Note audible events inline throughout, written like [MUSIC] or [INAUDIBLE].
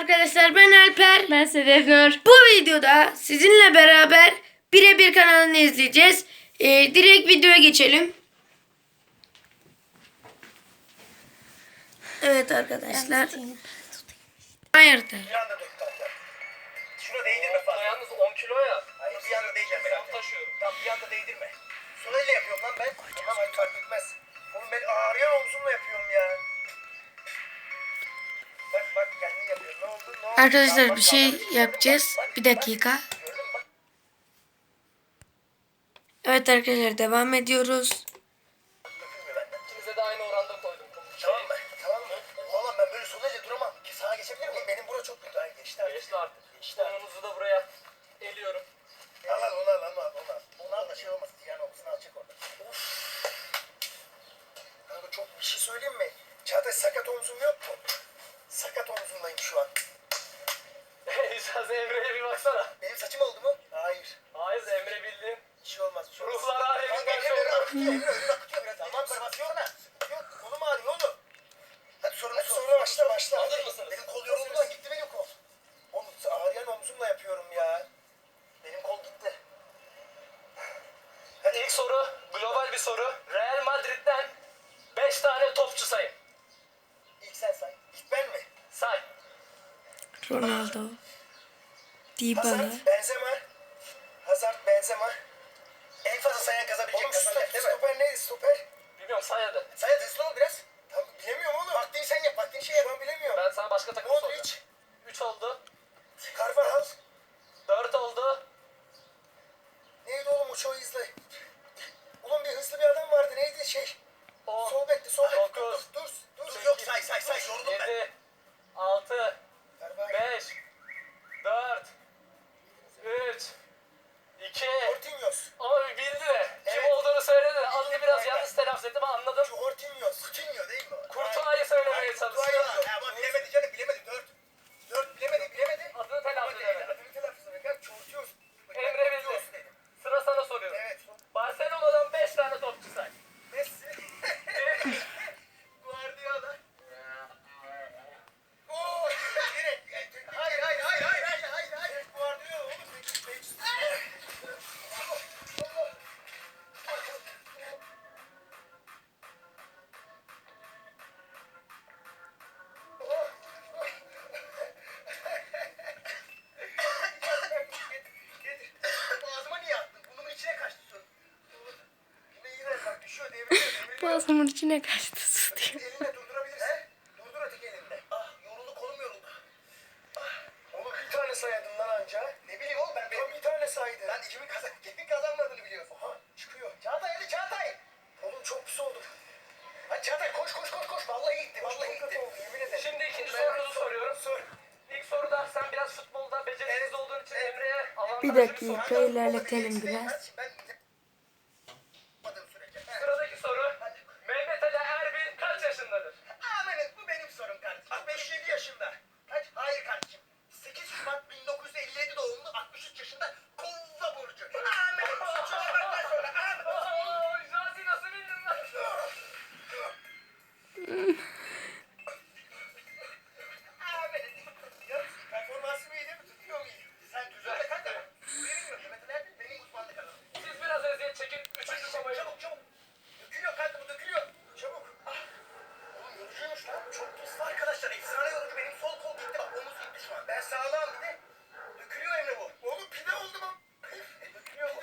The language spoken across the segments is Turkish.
arkadaşlar ben Alper. Ben Sedef Nur. Bu videoda sizinle beraber birebir kanalını izleyeceğiz. Ee, direkt videoya geçelim. Evet arkadaşlar. Hayırdır? Şuna değdirme fazla. Yalnız 10 kilo ya. Hayır bir anda değdirme. Ben taşıyorum. Tamam bir anda değdirme. Sonayla yapıyorum lan ben. Tamam hadi fark etmez. Oğlum ben ağrıyan omzumla yapıyorum ya. Arkadaşlar bir şey yapacağız. Bir dakika. Evet arkadaşlar devam ediyoruz. Dökülmüyor benden. İkinize de aynı oranda koydum. Tamam mı? Tamam mı? Oğlum ben böyle sonayla duramam. Ki sağa geçebilir miyim? Benim bura çok kötü. Ay geçti artık. Geçti artık. Geçti artık. Konunuzu da buraya eliyorum. Al al onu al onu al onu al. Onu al da şey olmasın. Yani omzunu alacak orada. Of. Kanka çok bir şey söyleyeyim mi? Çağatay sakat omzum yok mu? Sakat omzumdayım şu an. İşaz Emre'ye bir baksana. Benim saçım oldu mu? Hayır. Hayır Emre bildiğin. Bir şey olmaz. Bir şey. Ruhlar aleminden şey oldu. Elleri önünü akıtıyor biraz. Tamam basıyorsana. Yok kolum ağrıyor oğlum. Hadi sorunu sonra başla başla. Hazır mısınız? Benim kol yoruldu lan gitti benim kol. Oğlum ağrıyan omzumla yapıyorum ya. Benim kol gitti. Hadi ilk soru global bir soru. Real Madrid'den 5 tane topçu sayın. Ronaldo. Dybala. Hazard, Benzema. Hazard, Benzema. En fazla sayan kazabilecek Oğlum, kazanacak değil mi? Stoper neydi stoper? Bilmiyorum say hadi. Say hadi hızlı ol biraz. Tamam bilemiyorum oğlum. Vaktiğini sen yap. Vaktiğini şey yap. Ben bilemiyorum. Ben sana başka takım soracağım. Modric, 3 oldu. Carvajal. 4 oldu. Neydi oğlum o çoğu izle. Oğlum bir hızlı bir adam vardı. Neydi şey? 10. Sol bekti, sol bekti. Dur, dur, dur. dur. Yok say say say. Yoruldum ben. 7. 6. 5. 4. 3. 2. Ortinhos. Ama bildi de. Kim Evet. olduğunu söyledi. Adını biraz yanlış oğlum ben benim bir tane saydım. Lan kimin kazan kimin kazanmadığını biliyorsun. Aha çıkıyor. Çağatay hadi Çağatay. Oğlum çok pis oldum. Hadi Çağatay koş koş koş koş. Vallahi gitti vallahi gitti. Yemin ederim. Şimdi ikinci Ben- sorunuzu soruyorum. Sor. İlk soruda sen biraz futbolda beceriksiz olduğun için Emre'ye avantajlı Bir bir dakika ilerletelim biraz. Ben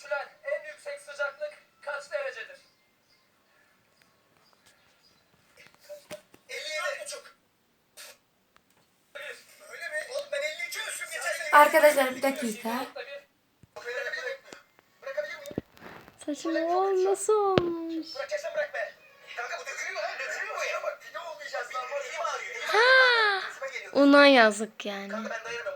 ölçülen en yüksek sıcaklık kaç derecedir? 57 buçuk. Öyle mi? Oğlum ben 52 ölçtüm geçen sene. Arkadaşlar bir dakika. Saçım o nasıl olmuş? Bırakacaksan bırak be. Kanka bu dökülüyor lan dökülüyor bu ya bak. Pide olmayacağız lan. Elim ağrıyor. Elim Ha, ona yazık yani. Kanka ben.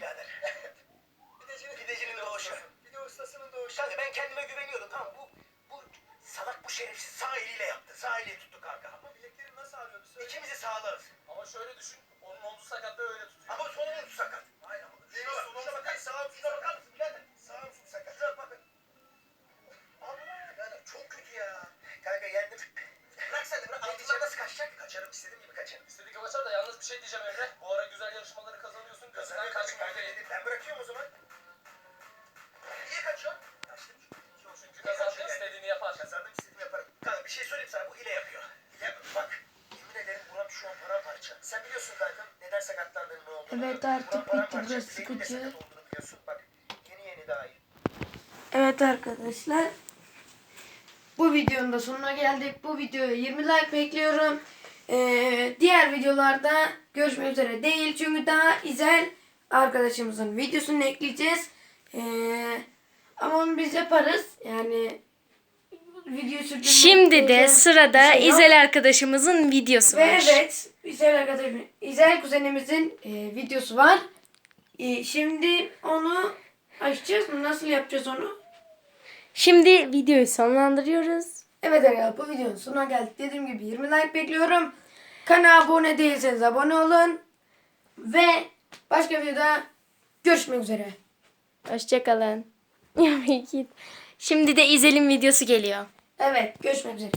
[LAUGHS] bu, bu salak bu şerefsiz sağ eliyle yaptı. Sağ eliyle tuttu kanka. Ama bileklerim nasıl ağrıyordu? İkimizi sağlarız. Ama şöyle düşün. Şey diyeceğim Emre. Bu ara güzel yarışmaları kazanıyorsun. Gözünden kaçmıyor. Ben bırakıyorum o zaman. Niye kaçıyorsun? Kaçtım çünkü. Çünkü kazandın istediğini yapar. Kazandım istediğimi yaparım. Kanka bir şey söyleyeyim sana bu hile yapıyor. Hile bak. Yemin ederim buram şu an paramparça. Sen biliyorsun kanka neden sakatlandığını ne olduğunu. Evet, artık bitti, burası sıkıcı. sakat olduğunu biliyorsun. Bak yeni yeni daha iyi. Evet arkadaşlar. Bu videonun da sonuna geldik. Bu videoya 20 like bekliyorum. Ee, diğer videolarda görüşmek üzere değil. Çünkü daha İzel arkadaşımızın videosunu ekleyeceğiz. Ee, ama onu biz yaparız. Yani videoyu sürdürmek Şimdi de sırada şey yok. İzel arkadaşımızın videosu Ve var. evet İzel arkadaşım, İzel kuzenimizin e, videosu var. E, şimdi onu açacağız mı? Nasıl yapacağız onu? Şimdi videoyu sonlandırıyoruz. Evet arkadaşlar bu videonun sonuna geldik. Dediğim gibi 20 like bekliyorum. Kanala abone değilseniz abone olun. Ve başka videoda görüşmek üzere. Hoşçakalın. [LAUGHS] Şimdi de İzel'in videosu geliyor. Evet görüşmek üzere.